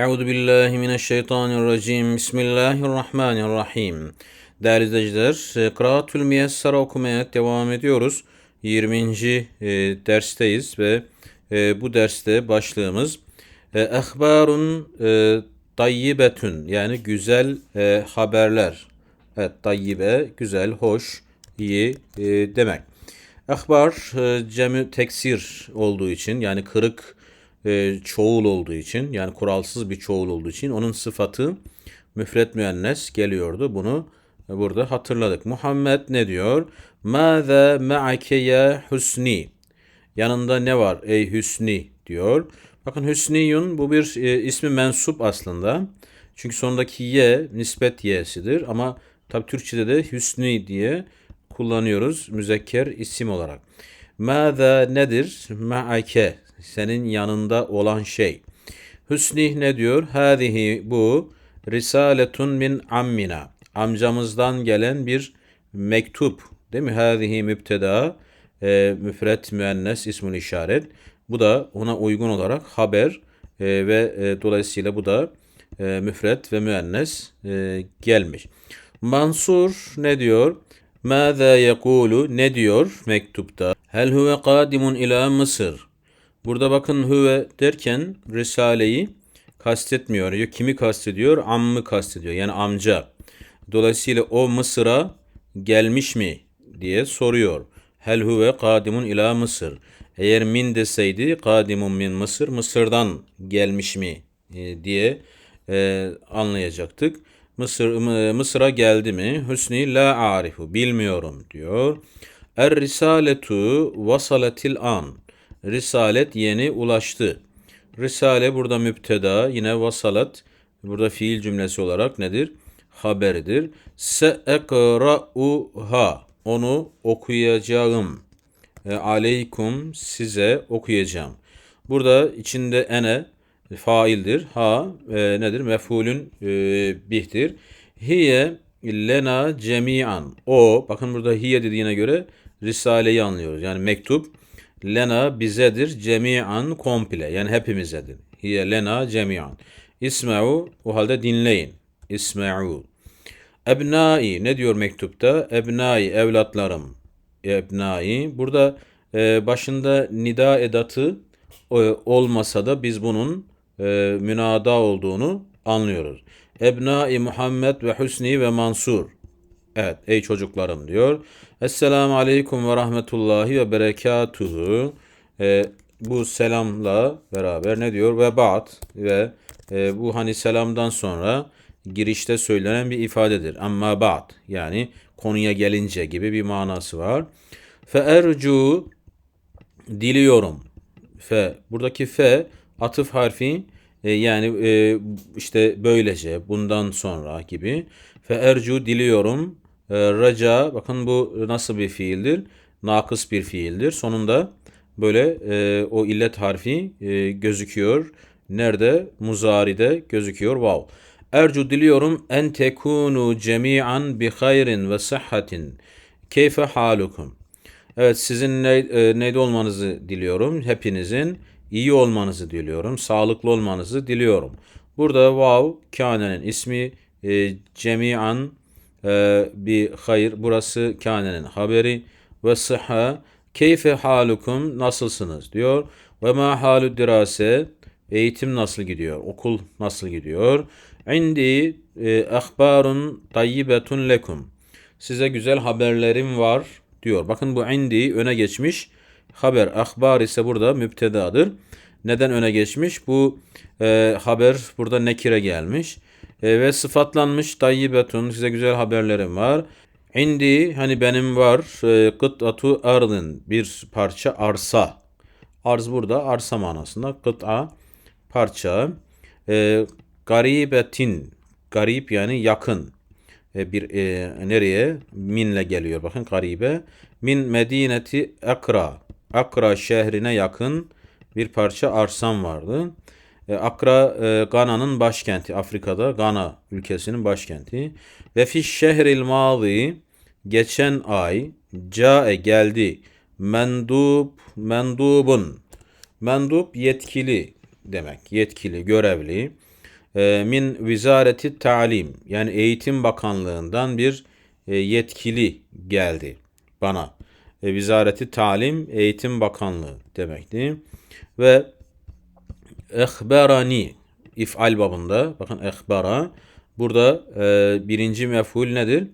Euzu billahi mineşşeytanirracim. Bismillahirrahmanirrahim. Değerli izleyiciler, e, Kıraatül Miyessara okumaya devam ediyoruz. 20. e, dersteyiz ve e, bu derste başlığımız Ehbarun tayyibetün yani güzel haberler. Evet, tayyibe, güzel, hoş, iyi demek. Ehbar cemü teksir olduğu için yani kırık e, çoğul olduğu için yani kuralsız bir çoğul olduğu için onun sıfatı müfret müennes geliyordu. Bunu burada hatırladık. Muhammed ne diyor? Mâze me'ake ya husni. Yanında ne var ey hüsni diyor. Bakın hüsniyun bu bir e, ismi mensup aslında. Çünkü sondaki ye nispet y'sidir ama tabi Türkçe'de de hüsni diye kullanıyoruz müzekker isim olarak. Mâze nedir? Ma'ake senin yanında olan şey. Hüsni ne diyor? Hâzihi bu risaletun min ammina. Amcamızdan gelen bir mektup. Değil mi? Hâzihi mübteda e, müfret müennes ismül işaret. Bu da ona uygun olarak haber e, ve e, dolayısıyla bu da e, müfret ve müennes e, gelmiş. Mansur ne diyor? Mâzâ yekûlu ne diyor mektupta? Hel huve kadimun ila Mısır. Burada bakın huve derken Risale'yi kastetmiyor. Ya kimi kastediyor? Ammı kastediyor. Yani amca. Dolayısıyla o Mısır'a gelmiş mi diye soruyor. Hel huve kadimun ila Mısır. Eğer min deseydi kadimun min Mısır, Mısır'dan gelmiş mi e, diye e, anlayacaktık. Mısır Mısır'a geldi mi? Hüsni la arifu bilmiyorum diyor. Er risaletu vasalatil an. Risalet yeni ulaştı. Risale burada müpteda, yine vasalat burada fiil cümlesi olarak nedir? Haberidir. Se'ekra'uha. Onu okuyacağım. E, aleykum size okuyacağım. Burada içinde ene faildir. Ha e, nedir? Mefulün e, bihtir. Hiye lena cemian. O bakın burada hiye dediğine göre Risale'yi anlıyoruz. Yani mektup lena bizedir cemian komple. Yani hepimizedir. Hiye lena cemian. İsme'u o halde dinleyin. İsme'u. Ebnai ne diyor mektupta? Ebnai evlatlarım. Ebnai. Burada e, başında nida edatı e, olmasa da biz bunun e, münada olduğunu anlıyoruz. Ebnai Muhammed ve Hüsni ve Mansur. Evet ey çocuklarım diyor. Esselamu Aleyküm ve Rahmetullahi ve Berekatuhu. E, bu selamla beraber ne diyor? Ve ba'd ve e, bu hani selamdan sonra girişte söylenen bir ifadedir. Amma ba'd yani konuya gelince gibi bir manası var. Fe ercu diliyorum. Fe buradaki fe atıf harfi e, yani e, işte böylece bundan sonra gibi. Fe ercu diliyorum. E, raca bakın bu nasıl bir fiildir? Nakıs bir fiildir. Sonunda böyle e, o illet harfi e, gözüküyor. Nerede? Muzari'de gözüküyor. Wow. Ercu diliyorum en tekunu cemi'an bi hayrin ve sıhhatin. Keyfe halukum. Evet sizin ne, e, neyde olmanızı diliyorum. Hepinizin iyi olmanızı diliyorum. Sağlıklı olmanızı diliyorum. Burada vav kânenin ismi e, cemi'an e, bir hayır. Burası kânenin haberi ve sıhha keyfe halukum nasılsınız diyor. Ve ma halu dirase eğitim nasıl gidiyor? Okul nasıl gidiyor? İndi e, ahbarun tayyibetun lekum. Size güzel haberlerim var diyor. Bakın bu indi öne geçmiş. Haber, ahbar ise burada müptedadır. Neden öne geçmiş? Bu e, haber burada nekire gelmiş. E, ve sıfatlanmış tayyibetun size güzel haberlerim var. İndi hani benim var e, kıt'atu ardın bir parça arsa. Arz burada arsa manasında kıt'a parça. E, garibetin garip yani yakın e, bir e, nereye minle geliyor bakın garibe min medineti Akra Akra şehrine yakın bir parça arsam vardı. E, Akra e, Gana'nın başkenti. Afrika'da Gana ülkesinin başkenti. Ve fi şehril mazi geçen ay cae geldi. Mendub mendubun. Mendub yetkili demek. Yetkili, görevli. e, min vizareti talim yani eğitim bakanlığından bir e, yetkili geldi bana. E, vizareti talim eğitim bakanlığı demekti. Ve ehberani ifal babında bakın ehbera burada e, birinci mef'ul nedir?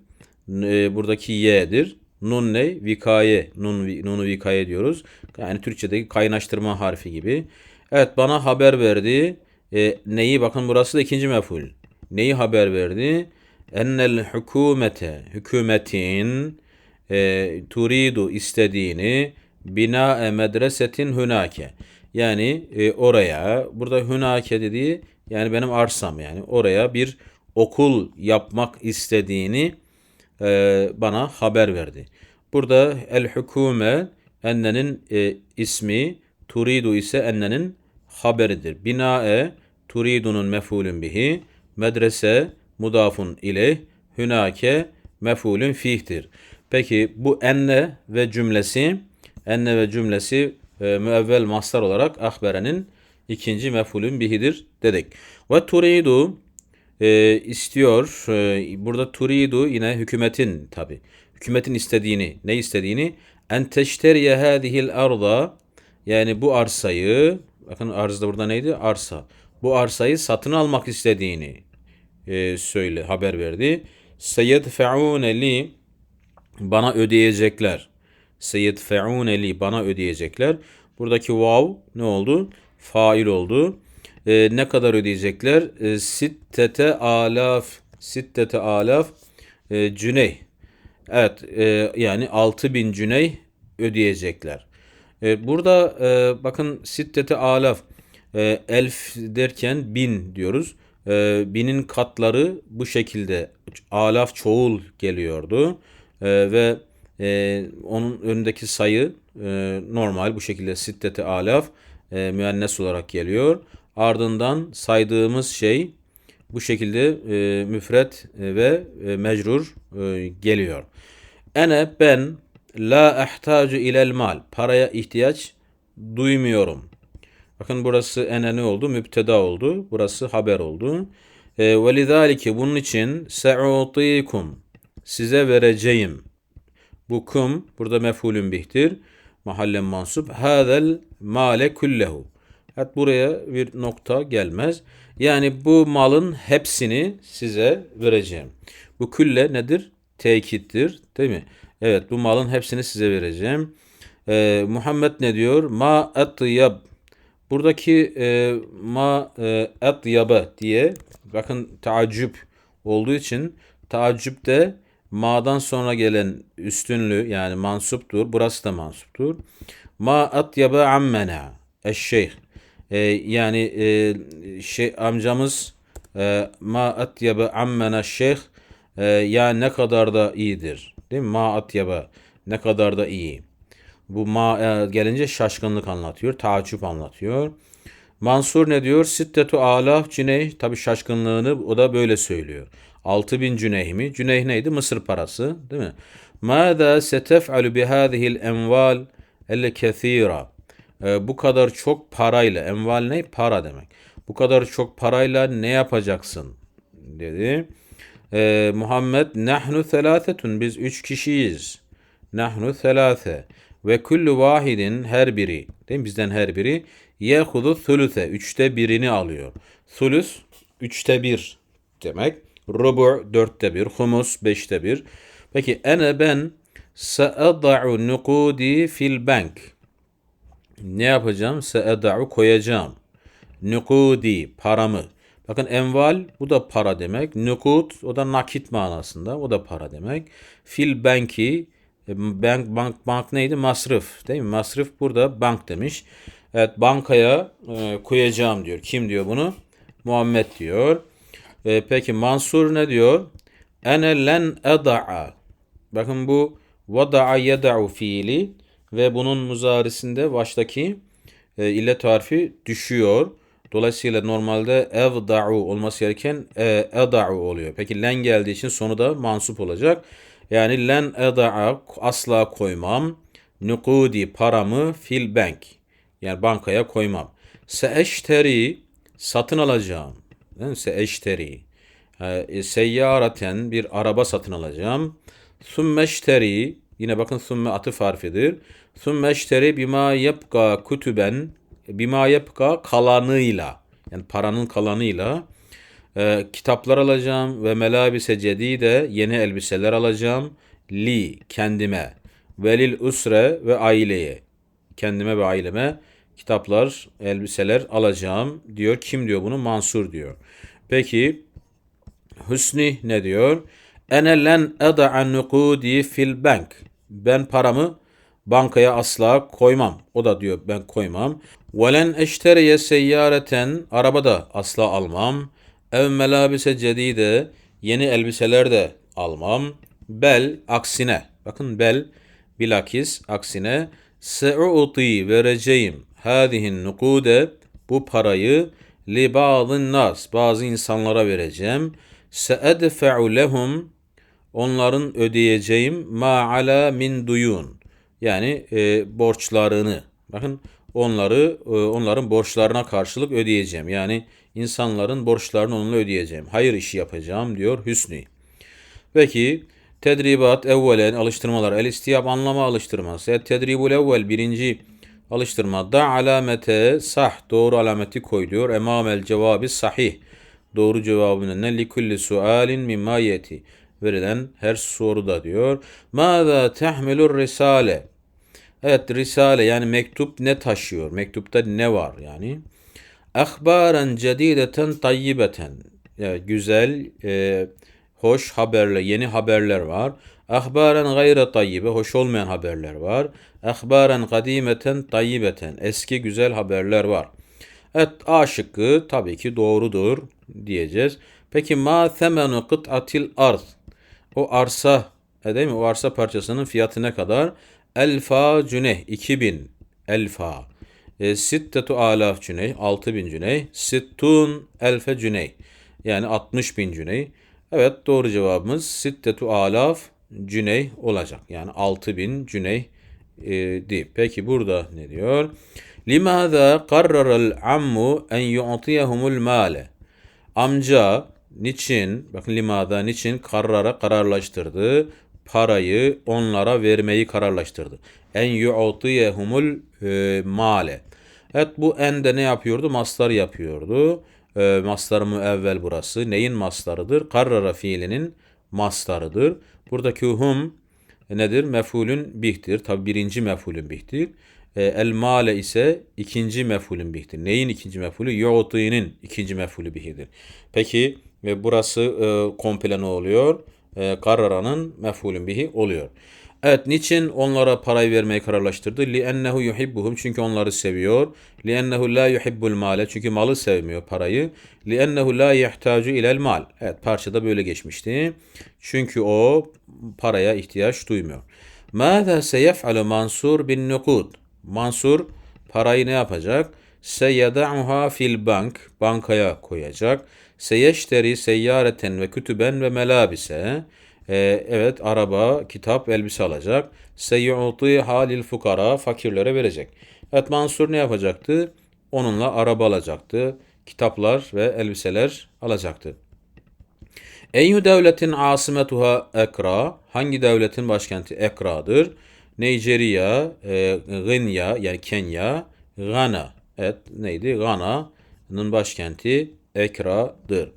E, buradaki y'dir. Nun ne? Vikaye. Nun, nunu vikaye diyoruz. Yani Türkçedeki kaynaştırma harfi gibi. Evet bana haber verdi. E, neyi? Bakın burası da ikinci mef'ul. Neyi haber verdi? Ennel hükümete. Hükümetin e, turidu istediğini bina medresetin hünake. Yani e, oraya burada hünake dediği yani benim arsam yani oraya bir okul yapmak istediğini e, bana haber verdi. Burada el hüküme ennenin e, ismi turidu ise ennenin haberidir. Binae turidunun mefulün bihi medrese mudafun ile hünake mefulün fihtir. Peki bu enne ve cümlesi enne ve cümlesi e, müevvel mastar olarak ahberenin ikinci mefulün bihidir dedik. Ve turidu e, istiyor. E, burada turidu yine hükümetin tabi. Hükümetin istediğini, ne istediğini? En teşteriye hadihil arda yani bu arsayı bakın arzda burada neydi? Arsa. Bu arsayı satın almak istediğini e, söyle haber verdi. Seyyedfe'une li bana ödeyecekler. Seyyedfe'une li bana ödeyecekler. Buradaki vav ne oldu? Fail oldu. E, ne kadar ödeyecekler? E, sittete alaf sittete alaf e, cüney. Evet e, yani 6000 cüney ödeyecekler. E, burada e, bakın sittete alaf e, elf derken bin diyoruz. E, binin katları bu şekilde alaf çoğul geliyordu. E, ve e, onun önündeki sayı e, normal bu şekilde sittete alaf e, müennes olarak geliyor. Ardından saydığımız şey bu şekilde e, müfret e, ve e, mecrur e, geliyor. Ene ben la ihtacu ilel mal. Paraya ihtiyaç duymuyorum. Bakın burası ene ne oldu? Müpteda oldu. Burası haber oldu. E, ve lidalike bunun için se'utikum size vereceğim. Bu kum burada mef'ulün bihtir. Mahallen mansup. Hadel male kullehu. Evet buraya bir nokta gelmez. Yani bu malın hepsini size vereceğim. Bu külle nedir? Tekittir. Değil mi? Evet bu malın hepsini size vereceğim. Ee, Muhammed ne diyor? Ma etyab. Buradaki e, ma e, etyabe diye bakın taaccüp olduğu için taaccüpte ma'dan sonra gelen üstünlü yani mansuptur. Burası da mansuptur. Ma etyabe ammena eşşeyh. E, yani e, şey amcamız e, ma atyabe ammena şeyh e, ya ne kadar da iyidir. Değil mi? Ma atyabe ne kadar da iyi. Bu ma e, gelince şaşkınlık anlatıyor, taaccüp anlatıyor. Mansur ne diyor? Sittetu alaf cüneyh. Tabi şaşkınlığını o da böyle söylüyor. 6000 cüneyh mi? Cüneyh neydi? Mısır parası. Değil mi? Mâdâ setef'alu bihâzihil enval elle kethîra. E, bu kadar çok parayla, enval ne? Para demek. Bu kadar çok parayla ne yapacaksın? dedi. E, Muhammed nahnu thelâthetun biz üç kişiyiz. Nahnu thelâthe ve kullu vahidin her biri değil mi? bizden her biri yehudu thülüse üçte birini alıyor. Thülüs üçte bir demek. Rubu dörtte bir. Humus beşte bir. Peki ene ben se'eda'u nukudi fil bank ne yapacağım? Se'eda'u koyacağım. Nukudi paramı. Bakın enval bu da para demek. Nukut o da nakit manasında. O da para demek. Fil banki e, bank bank bank neydi? Masraf değil mi? Masraf burada bank demiş. Evet bankaya e, koyacağım diyor. Kim diyor bunu? Muhammed diyor. E, peki Mansur ne diyor? Ene len eda'a. Bakın bu vada'a yeda'u fiili ve bunun muzarisinde baştaki e, illet harfi düşüyor. Dolayısıyla normalde evda'u olması gereken e, eda'u oluyor. Peki len geldiği için sonu da mansup olacak. Yani len eda'a asla koymam. Nukudi paramı fil bank. Yani bankaya koymam. Seeşteri satın alacağım. Değil mi? Seeşteri. E, seyyareten bir araba satın alacağım. Summeşteri yine bakın summe atıf harfidir. Summeşteri bima yapka kutuben bima yapka kalanıyla yani paranın kalanıyla e, kitaplar alacağım ve melabise cedide yeni elbiseler alacağım. Li kendime velil usre ve aileye kendime ve aileme kitaplar, elbiseler alacağım diyor. Kim diyor bunu? Mansur diyor. Peki Hüsni ne diyor? Ene len eda'a nukudi fil bank. Ben paramı bankaya asla koymam. O da diyor ben koymam. Velen eşteriye seyyareten araba da asla almam. Ev melabise cedide yeni elbiseler de almam. Bel aksine. Bakın bel bilakis aksine se'u'ti vereceğim hadihin nukude bu parayı li ba'dın nas bazı insanlara vereceğim. Se'edfe'u lehum onların ödeyeceğim ma ala min duyun. Yani e, borçlarını. Bakın onları e, onların borçlarına karşılık ödeyeceğim. Yani insanların borçlarını onunla ödeyeceğim. Hayır işi yapacağım diyor Hüsnü. Peki tedribat evvelen alıştırmalar. El istiyab anlama alıştırması. Et tedribul evvel birinci alıştırma. Da alamete sah doğru alameti koy diyor. Emamel cevabı sahih. Doğru cevabının önüne likulli sualin mimma yeti. Verilen her soruda diyor. Mâzâ tehmilur risale. Evet risale yani mektup ne taşıyor? Mektupta ne var yani? Ahbaren cedideten tayyibeten. Yani güzel, e, hoş haberler, yeni haberler var. Ahbaren gayre tayyibe, hoş olmayan haberler var. Ahbaren kadimeten tayyibeten, eski güzel haberler var. Evet A şıkkı tabii ki doğrudur diyeceğiz. Peki ma themenu kıt'atil arz. O arsa, e değil mi? O arsa parçasının fiyatı ne kadar? Elfa cüneh, 2000 elfa. E, sittetu alaf cüney, 6000 cüney. Sittun elfe cüney. Yani 60 bin cüney. Evet doğru cevabımız sittetu alaf cüney olacak. Yani 6000 cüney di. Peki burada ne diyor? Limaza karrara'l ammu en yu'tiyahumul male. Amca niçin bakın limada niçin karara kararlaştırdı parayı onlara vermeyi kararlaştırdı. En yu'tiyahumul e, male. Evet bu en de ne yapıyordu? Mastar yapıyordu. E, mastar evvel burası. Neyin mastarıdır? Karrara fiilinin mastarıdır. Buradaki hum nedir? Mefulün bihtir. Tabi birinci mefulün bihtir. E, el male ise ikinci mefulün bihtir. Neyin ikinci mefulü? Yu'tinin ikinci mefulü bihidir. Peki ve burası e, komple ne oluyor? E, karraranın mefulün bihi oluyor. Evet niçin onlara parayı vermeye kararlaştırdı? Li ennehu yuhibbuhum çünkü onları seviyor. Li ennehu la yuhibbul male çünkü malı sevmiyor parayı. Li ennehu la yahtacu ilel mal. Evet parçada böyle geçmişti. Çünkü o paraya ihtiyaç duymuyor. Mâzâ seyef'alu Mansur bin nukud. Mansur parayı ne yapacak? Seyeda'uha fil bank. Bankaya koyacak. Seyeşteri seyyareten ve kütüben ve melabise ee, evet araba, kitap, elbise alacak. Seyyu'ti halil fukara fakirlere verecek. Evet Mansur ne yapacaktı? Onunla araba alacaktı. Kitaplar ve elbiseler alacaktı. Eyyü devletin asimetuha Ekra. Hangi devletin başkenti Ekra'dır? Nijerya, e, Gınya yani Kenya, Ghana. Evet neydi? Ghana'nın başkenti Ekra'dır.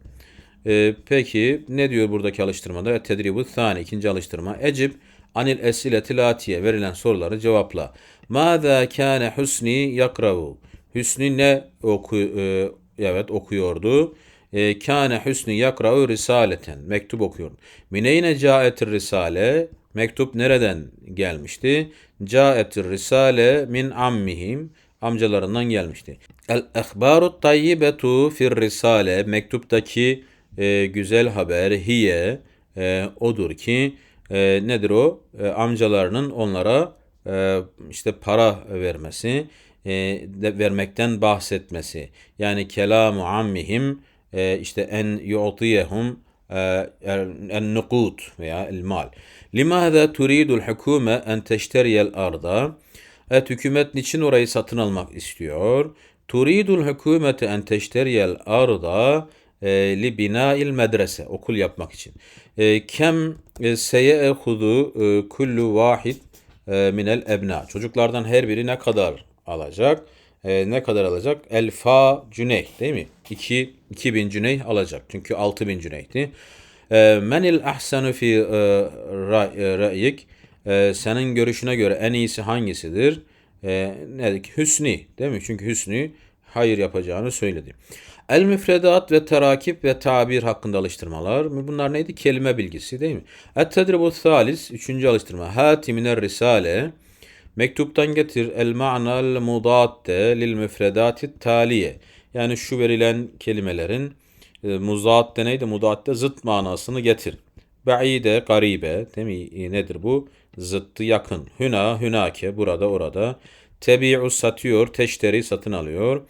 E, peki ne diyor buradaki alıştırmada? Tedribu thani ikinci alıştırma. Ecib anil esileti latiye verilen soruları cevapla. Mâzâ kâne husni yakravu. Hüsnü ne oku, e, evet okuyordu. E, kâne hüsnü yakravu risaleten. Mektup okuyor. Mineyne caetir risale. Mektup nereden gelmişti? Caetir risale min ammihim. Amcalarından gelmişti. El ehbaru tayyibetu fir risale. Mektuptaki e, güzel haber hiye e, odur ki e, nedir o? E, amcalarının onlara e, işte para vermesi, e, de, vermekten bahsetmesi. Yani kelamu ammihim e, işte en yu'tiyehum e, en nukud veya el mal. Limâzâ turidul hükûme en teşteriyel arda. Evet hükümet niçin orayı satın almak istiyor? Turidul hükümete en teşteriyel arda e, li bina'il medrese okul yapmak için. E, kem e, seyehudu e, kullu vahid minel ebna. Çocuklardan her biri ne kadar alacak? Ne kadar alacak? Elfa cüneyh değil mi? 2 2000 cüneyh alacak. Çünkü 6000 cüneyhti. E, menil ahsanu fi ra- ra'yik. Senin görüşüne göre en iyisi hangisidir? E, ne dedik? Hüsni değil mi? Çünkü Hüsnü hayır yapacağını söyledi. El müfredat ve terakip ve tabir hakkında alıştırmalar. Bunlar neydi? Kelime bilgisi değil mi? Et tedribu thalis. Üçüncü alıştırma. Hati minel risale. Mektuptan getir el ma'nal mudatte lil müfredati taliye. Yani şu verilen kelimelerin e, muzatte neydi? Mudatte zıt manasını getir. Ba'ide, garibe, değil mi? E, Nedir bu? Zıttı yakın. Hüna, hünake, burada, orada. Tebi'u satıyor, teşteri satın alıyor.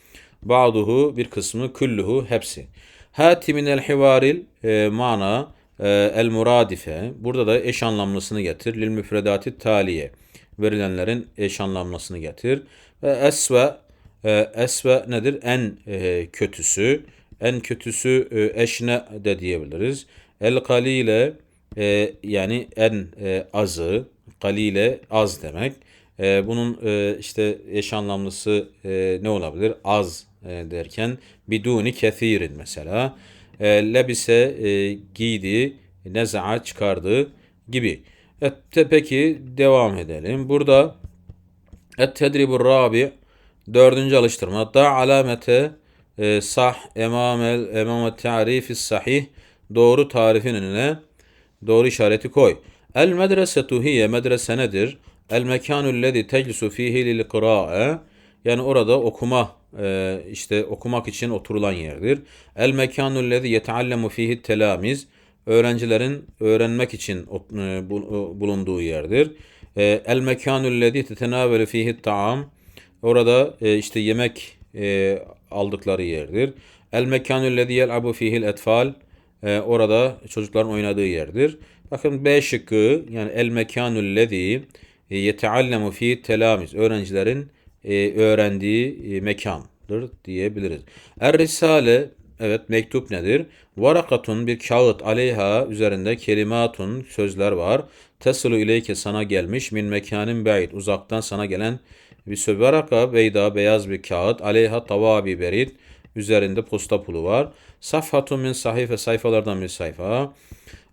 Ba'duhu bir kısmı, külluhu hepsi. Hati minel hivaril e, mana e, el muradife. Burada da eş anlamlısını getir. Lil müfredati taliye. Verilenlerin eş anlamlısını getir. Ve esve e, esve nedir? En e, kötüsü. En kötüsü e, eşne de diyebiliriz. El kalile e, yani en e, azı. Kalile az demek. E, bunun e, işte eş anlamlısı e, ne olabilir? Az derken biduni kethirin mesela. E, lebise e, giydi, neza'a çıkardı gibi. Evet, peki devam edelim. Burada Et-tedribur rabi dördüncü alıştırma. Da alamete e, sah emamel emamet ta'rifi sahih doğru tarifin önüne doğru işareti koy. El medresetu hiye medrese nedir? El mekanul lezi teclisu fihi lil kırae yani orada okuma e, işte okumak için oturulan yerdir. El mekanul lezi yeteallemu fihi telamiz öğrencilerin öğrenmek için e, e, bulunduğu yerdir. E, El mekanul lezi tetenavelu fihi taam orada e, işte yemek aldıkları yerdir. El mekanul lezi yel'abu fihil etfal orada çocukların oynadığı yerdir. Bakın B şıkkı yani el mekanul lezi yeteallemu fi telamiz öğrencilerin e, öğrendiği e, mekandır diyebiliriz. Er risale evet mektup nedir? Varakatun bir kağıt aleyha üzerinde kelimatun sözler var. Tesulu ileyke sana gelmiş min mekanin ba'id uzaktan sana gelen bir söz. Varaka beyda beyaz bir kağıt aleyha tavabi berit üzerinde posta pulu var. Safhatun min sahife sayfalardan bir sayfa.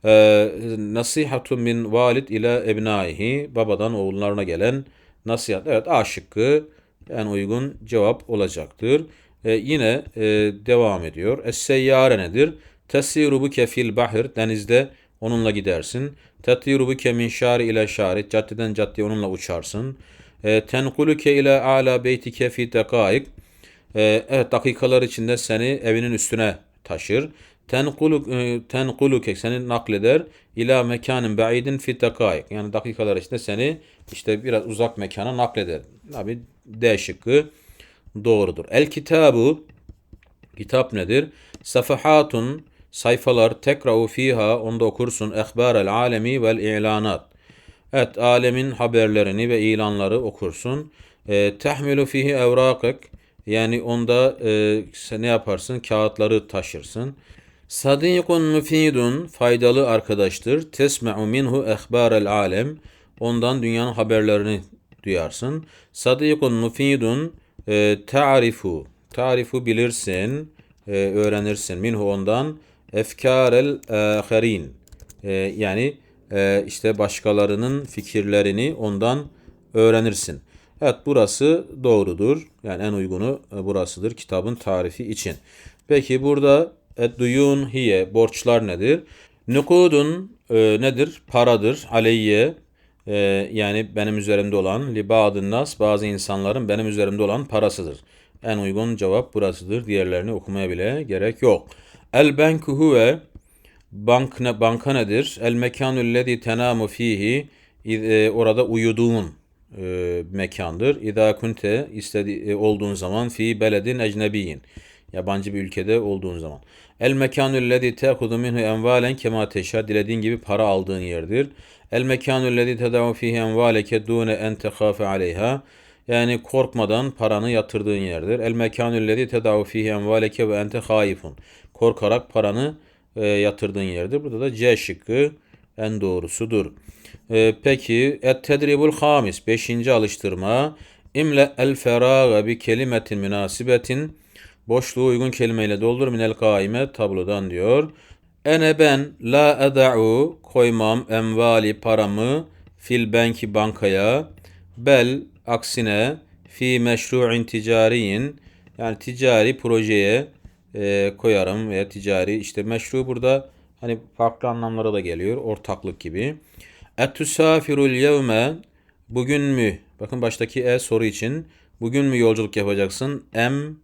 Ee, nasihatun min valid ila ebnaihi babadan oğullarına gelen nasihat. Evet A şıkkı en uygun cevap olacaktır. Ee, yine e, devam ediyor. Es-seyyare nedir? Tesiru buke fil bahir denizde onunla gidersin. Tetiru buke min şari ila şari caddeden caddeye onunla uçarsın. E, tenkuluke ila ala beytike fi dekaik ee, evet dakikalar içinde seni evinin üstüne taşır. Tenqulu e, tenquluke seni nakleder ila mekanin ba'idin fi dakikaik. Yani dakikalar içinde seni işte biraz uzak mekana nakleder. Abi D şıkkı doğrudur. El kitabu Kitap nedir? Safahatun sayfalar tekra'u fiha onda okursun ehbarel alemi vel ilanat. Evet alemin haberlerini ve ilanları okursun. E, tehmilu fihi evrakek yani onda e, ne yaparsın? Kağıtları taşırsın. Sadikun müfidun faydalı arkadaştır. Tesme'u minhu ehbarel alem. Ondan dünyanın haberlerini duyarsın. Sadikun müfidun e, ta'rifu. Ta'rifu bilirsin, e, öğrenirsin. Minhu ondan efkarel aherin. E, yani e, işte başkalarının fikirlerini ondan öğrenirsin. Evet burası doğrudur. Yani en uygunu e, burasıdır kitabın tarifi için. Peki burada edduyun hiye borçlar nedir? Nukudun e, nedir? Paradır. Aleyye e, yani benim üzerimde olan libadın nas bazı insanların benim üzerimde olan parasıdır. En uygun cevap burasıdır. Diğerlerini okumaya bile gerek yok. El benku huve bank ne, banka nedir? El mekanul lezi tenamu fihi e, orada uyuduğun e, mekandır. İza kunte istedi e, olduğun zaman fi beledin ecnebiyin. Yabancı bir ülkede olduğun zaman. El mekanul lezi te'hudu minhu envalen kema teşa dilediğin gibi para aldığın yerdir. El mekanul lezi ted'u fihi envaleke dune en tekhafe aleyha. Yani korkmadan paranı yatırdığın yerdir. El mekanul lezi ted'u fihi envaleke ve ente haifun. korkarak paranı e, yatırdığın yerdir. Burada da C şıkkı en doğrusudur. E, peki et tedribul hamis 5. alıştırma imle el feraga bi kelimetin münasibetin boşluğu uygun kelimeyle doldur minel kaime tablodan diyor. Ene ben la eda'u koymam envali paramı fil benki bankaya bel aksine fi meşru'in ticariyin yani ticari projeye e, koyarım veya ticari işte meşru burada hani farklı anlamlara da geliyor ortaklık gibi. Etüsafirul yevme bugün mü? Bakın baştaki e soru için bugün mü yolculuk yapacaksın? Em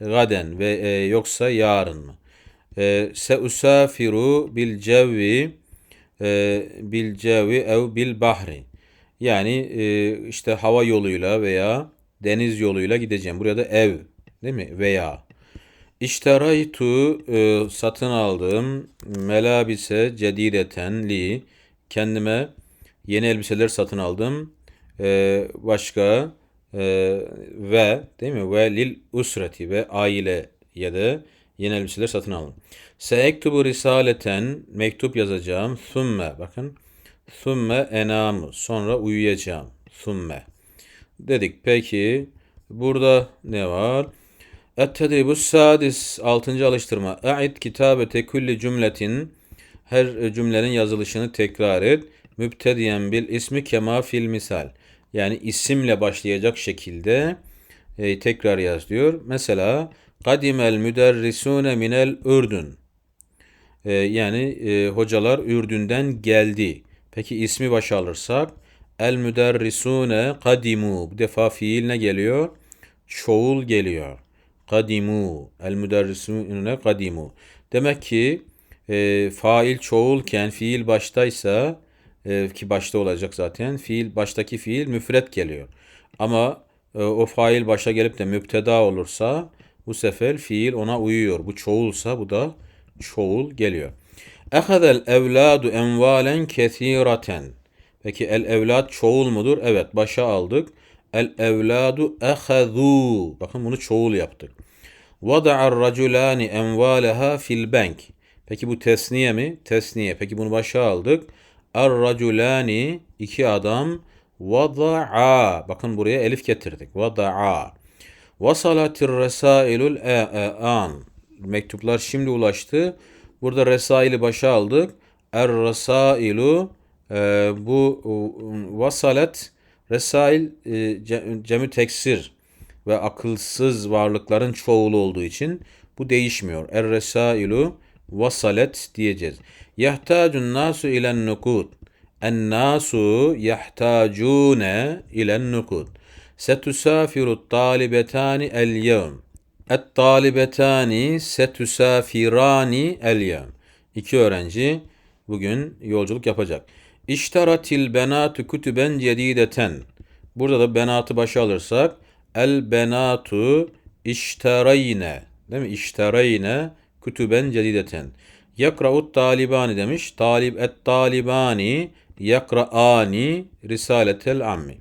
gaden ve e, yoksa yarın mı? E, se usafiru bil cevvi e, bil cevvi ev bil bahri. Yani e, işte hava yoluyla veya deniz yoluyla gideceğim. Buraya da ev değil mi? Veya. İşteraytu e, satın aldım melabise cedideten li kendime yeni elbiseler satın aldım. E, başka e, ve değil mi? Ve lil usreti ve aile ya da yeni elbiseler satın aldım. Seektubu risaleten mektup yazacağım. Thumme bakın. Thumme enamu sonra uyuyacağım. Thumme. Dedik peki burada ne var? Et-tedribus sadis 6. alıştırma. E'id kitabete kulli cümletin her cümlenin yazılışını tekrar et. Mübtediyen bil ismi kema fil misal. Yani isimle başlayacak şekilde e, tekrar yaz diyor. Mesela kadimel müderrisune minel ürdün. E, yani e, hocalar Ürdün'den geldi. Peki ismi başa alırsak el müderrisune kadimu. Bu defa fiil ne geliyor? Çoğul geliyor. Kadimu. El müderrisune kadimu. Demek ki e, fail çoğulken fiil baştaysa e, ki başta olacak zaten fiil baştaki fiil müfret geliyor. Ama e, o fail başa gelip de müpteda olursa bu sefer fiil ona uyuyor. Bu çoğulsa bu da çoğul geliyor. Ehadel evladu envalen kesiraten. Peki el evlad çoğul mudur? Evet başa aldık. El evladu ehadu. Bakın bunu çoğul yaptık. Vada'ar raculani envaleha fil bank. Peki bu tesniye mi? Tesniye. Peki bunu başa aldık. Er raculani iki adam vada'a. Bakın buraya elif getirdik. Vada'a. Vasalatir resailul an. Mektuplar şimdi ulaştı. Burada resaili başa aldık. Er resailu e, bu vasalet resail e, cemü teksir ve akılsız varlıkların çoğulu olduğu için bu değişmiyor. Er resailu vasalet diyeceğiz. Yahtacun nasu ilen nukud. En nasu yahtacune ilen nukud. Setusafiru talibetani el yevm. Et talibetani setusafirani el yevm. İki öğrenci bugün yolculuk yapacak. İştaratil benatu kütüben cedideten. Burada da benatı başa alırsak el benatu işterayne değil mi? İşterayne kütüben cedideten. Yakra'ut talibani demiş. Talib et talibani yakra'ani risaletel ammi.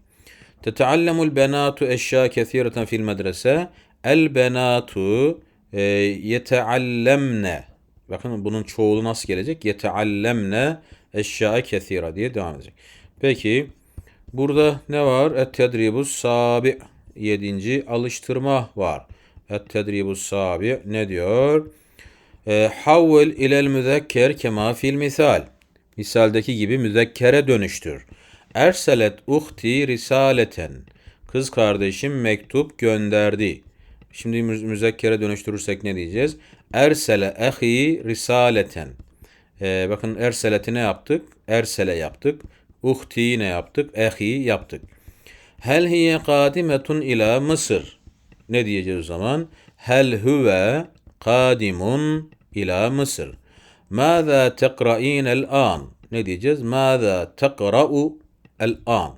Teteallemul benatu eşya kesireten fil medrese. El benatu e, yeteallemne. Bakın bunun çoğulu nasıl gelecek? Yeteallemne eşya kesira diye devam edecek. Peki burada ne var? Et tedribus sabi. Yedinci alıştırma var. Et tedribus sabi ne diyor? E, havvel ilel müzekker kema fil misal. Misaldeki gibi müzekkere dönüştür. Erselet uhti risaleten. Kız kardeşim mektup gönderdi. Şimdi müzekkere dönüştürürsek ne diyeceğiz? Ersele ehi risaleten. Ee, bakın erseleti ne yaptık? Ersele yaptık. Uhti ne yaptık? Ehi yaptık. Hel hiye kadimetun ila Mısır. Ne diyeceğiz o zaman? Hel huve kadimun ila Mısır. Mâzâ tekra'în el-ân. Ne diyeceğiz? Mâzâ tekra'u el-ân.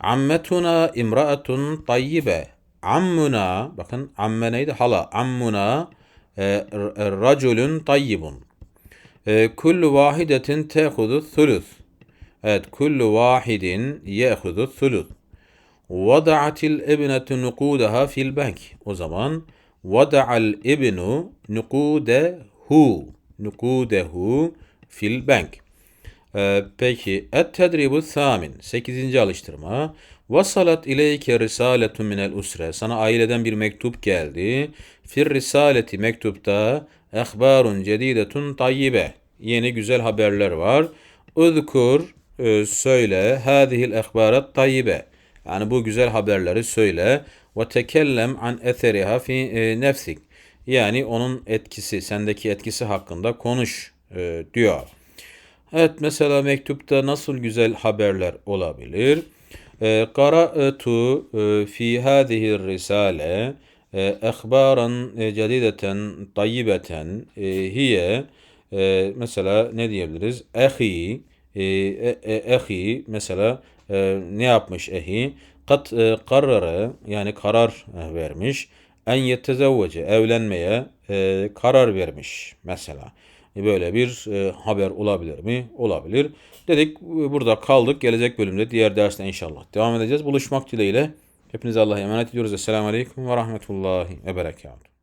Ammetuna imra'atun tayyibe. Ammuna, bakın amme neydi? Hala. Ammuna e, raculun tayyibun. E, kullu vahidetin tehudu thuluth. Evet, kullu vahidin yehudu thuluth. Vada'atil ibnetu nukudaha fil bank. O zaman vada'al ibnu nukudehu hu nukudehu fil bank. Ee, peki et tedribu thamin 8. alıştırma. Vasalat ileyke risaletun minel usre. Sana aileden bir mektup geldi. Fir risaleti mektupta ehbarun cedidetun tayyibe. Yeni güzel haberler var. Uzkur e, söyle hadihil ehbarat tayyibe. Yani bu güzel haberleri söyle. Ve tekellem an eseriha fi e, nefsik. Yani onun etkisi, sendeki etkisi hakkında konuş e, diyor. Evet mesela mektupta nasıl güzel haberler olabilir? Ee, Qara'tu e, fi hadihi risale e, ehbaran e, cedideten tayyibeten e, hiye e, mesela ne diyebiliriz? Ehi e, e, e, ehi mesela e, ne yapmış ehi? Kat e, karara yani karar e, vermiş. En yetezevvece evlenmeye e, karar vermiş mesela. Böyle bir e, haber olabilir mi? Olabilir. Dedik e, burada kaldık. Gelecek bölümde diğer derste inşallah devam edeceğiz. Buluşmak dileğiyle. Hepinize Allah'a emanet ediyoruz. Esselamu Aleyküm ve Rahmetullahi ve Berekatuhu.